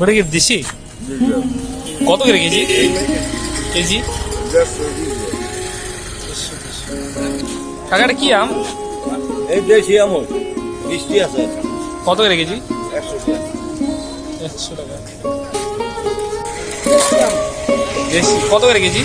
ওটা কি দেশি কত করে কেজি? কেজি? কাকাটা কি আম? এই দেশি আমল বৃষ্টি আছে। কত করে কেজি? একশো টাকা। একশো টাকা। দেশি কত করে কেজি?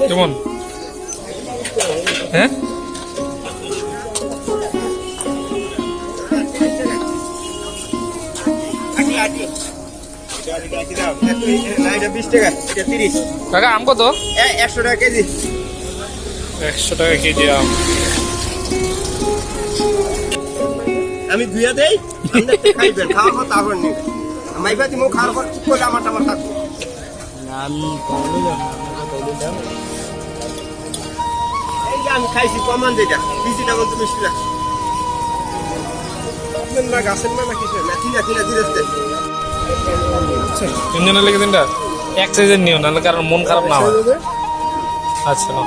কেমন? হ্যাঁ? এটা তিরিশ কাকা আম কত? একশো টাকা কেজি একশো টাকা কেজি আম আমি ধুয়ে দেই খাইবেন খাওয়ার পর তারপর খাওয়ার পর করে আমার টামার থাকবে এই যে আমি খাইছি কমান যেটা বিশ টাকা তো মিষ্টি না আপনার না গাছের না না কিছু না ঠিক আছে ঠিক আছে ধীরে ধীরে লেগে তিনটা? এক সাইজের নিও নাহলে কারণ মন খারাপ না হয়। আচ্ছা নাও।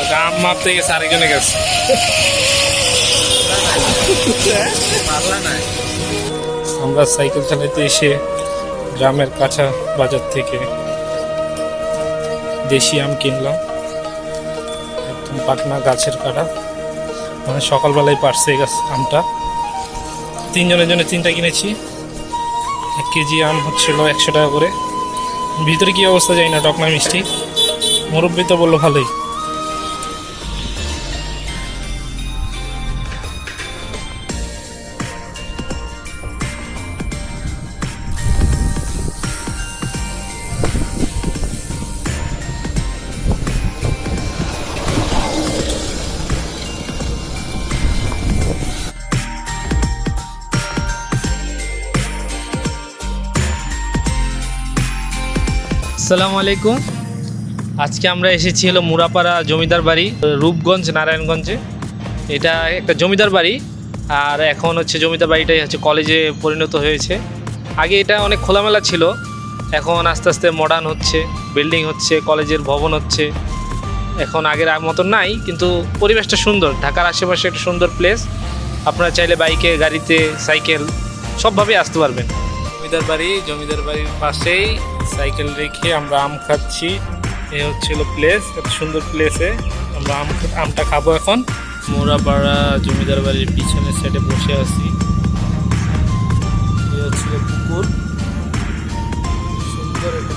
ওটা মাপতে গেছে আরেকজনে গেছে। আমরা সাইকেল চালাতে এসে গ্রামের কাঁচা বাজার থেকে দেশি আম কিনলাম। একদম পাকনা গাছের কাটা। মানে সকালবেলায় পারছে গাছ আমটা। তিনজনের জন্য তিনটা কিনেছি। এক কেজি আম হচ্ছিল একশো টাকা করে। ভিতরে কী অবস্থা জানি না টকনা মিষ্টি। মুরব্বী তো বলল ভালোই। আসসালামু আলাইকুম। আজকে আমরা এসেছি হলো মুরাপাড়া জমিদার বাড়ি, রূপগঞ্জ, নারায়ণগঞ্জে। এটা একটা জমিদার বাড়ি, আর এখন হচ্ছে জমিদার বাড়িটাই হচ্ছে কলেজে পরিণত হয়েছে। আগে এটা অনেক খোলামেলা ছিল, এখন আস্তে আস্তে মডার্ন হচ্ছে বিল্ডিং হচ্ছে, কলেজের ভবন হচ্ছে। এখন আগের মতন নাই, কিন্তু পরিবেশটা সুন্দর, ঢাকার আশেপাশে একটা সুন্দর প্লেস আপনারা চাইলে বাইকে, গাড়িতে, সাইকেল, সবভাবেই আসতে পারবেন। জমিদার বাড়ি, জমিদার বাড়ির পাশেই সাইকেল রেখে আমরা আম খাচ্ছি। এ হচ্ছিল প্লেস এত সুন্দর প্লেসে আমরা আম আমটা খাব এখন। মোরাপাড়া জমিদার বাড়ির পিছনের সাইডে বসে আছি। এ হচ্ছিল পুকুর। সুন্দর একটা